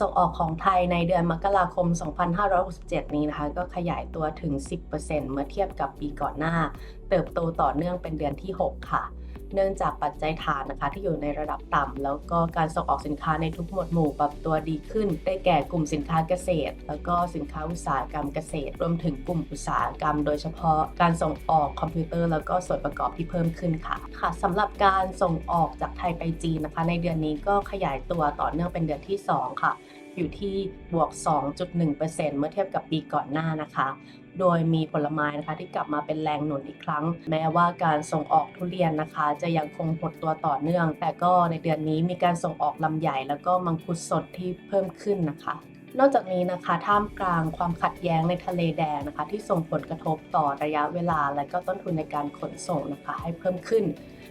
ส่งออกของไทยในเดือนมกราคม 2567 นี้นะคะ ก็ขยายตัวถึง 10%เมื่อเทียบกับปีก่อนหน้า เติบโตต่อเนื่องเป็นเดือนที่ 6 ค่ะ เนื่องจากปัจจัยฐานนะคะที่อยู่ในระดับต่ำแล้วก็การส่งออกสินค้าในทุกหมวดหมู่ปรับตัวดีขึ้น ได้แก่กลุ่มสินค้าเกษตร แล้วก็สินค้าอุตสาหกรรมเกษตร รวมถึงกลุ่มอุตสาหกรรม โดยเฉพาะการส่งออกคอมพิวเตอร์ แล้วก็ส่วนประกอบที่เพิ่มขึ้นค่ะค่ะสำหรับการส่งออกจากไทยไปจีนนะคะ ในเดือนนี้ก็ขยายตัวต่อเนื่องเป็นเดือนที่ 2 ค่ะ อยู่ที่บวก 2.1%เมื่อเทียบกับปีก่อนหน้านะคะ โดยมีผลไม้นะคะที่กลับมาเป็นแรงหนุนอีกครั้ง แม้ว่าการส่งออกทุเรียนนะคะ จะยังคงหดตัวต่อเนื่อง แต่ก็ในเดือนนี้มีการส่งออกลำใหญ่ แล้วก็มังคุดสดที่เพิ่มขึ้นนะคะนอกจากนี้นะคะท่ามกลางความขัดแย้งในทะเลแดงนะคะ ที่ส่งผลกระทบต่อระยะเวลา และก็ต้นทุนในการขนส่งนะคะ ให้เพิ่มขึ้น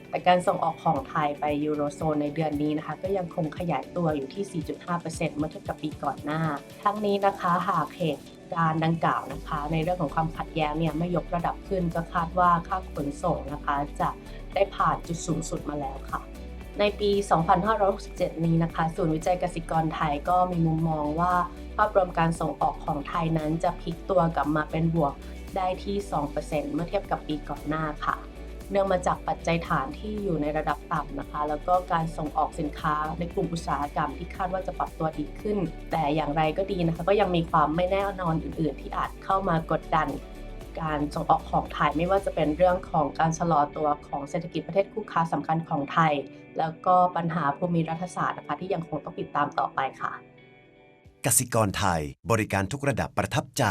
แต่การส่งออกของไทยไปยูโรโซนในเดือนนี้นะคะ ก็ยังคงขยายตัวอยู่ที่ 4.5%เมื่อเทียบกับปีก่อนหน้า ทั้งนี้นะคะหากเหตุการณ์ดังกล่าวนะคะ ในเรื่องของความขัดแย้งเนี่ยไม่ยกระดับขึ้นก็คาดว่าค่าขนส่งนะคะ จะได้ผ่านจุดสูงสุดมาแล้วค่ะ ในปี 2567 นี้นะคะศูนย์วิจัยเกษตรกรไทยก็มีมุมมองว่าภาพรวมการส่งออกของไทยนั้นจะพลิกตัวกลับมาเป็นบวกได้ที่ 2%เมื่อเทียบกับปีก่อนหน้าค่ะ เนื่องมาจากปัจจัยฐานที่อยู่ในระดับต่ำนะคะ แล้วก็การส่งออกสินค้าในกลุ่มอุตสาหกรรมที่คาดว่าจะปรับตัวดีขึ้น แต่อย่างไรก็ดีนะคะ ก็ยังมีความไม่แน่นอนอื่น ๆ ที่อาจเข้ามากดดัน การส่งออกของไทยไม่ว่าจะเป็นเรื่องของการชะลอตัวของเศรษฐกิจประเทศคู่ค้าสำคัญของไทย แล้วก็ปัญหาภูมิรัฐศาสตร์นะคะที่ยังคงต้องติดตามต่อไปค่ะกสิกรไทยบริการทุกระดับประทับใจ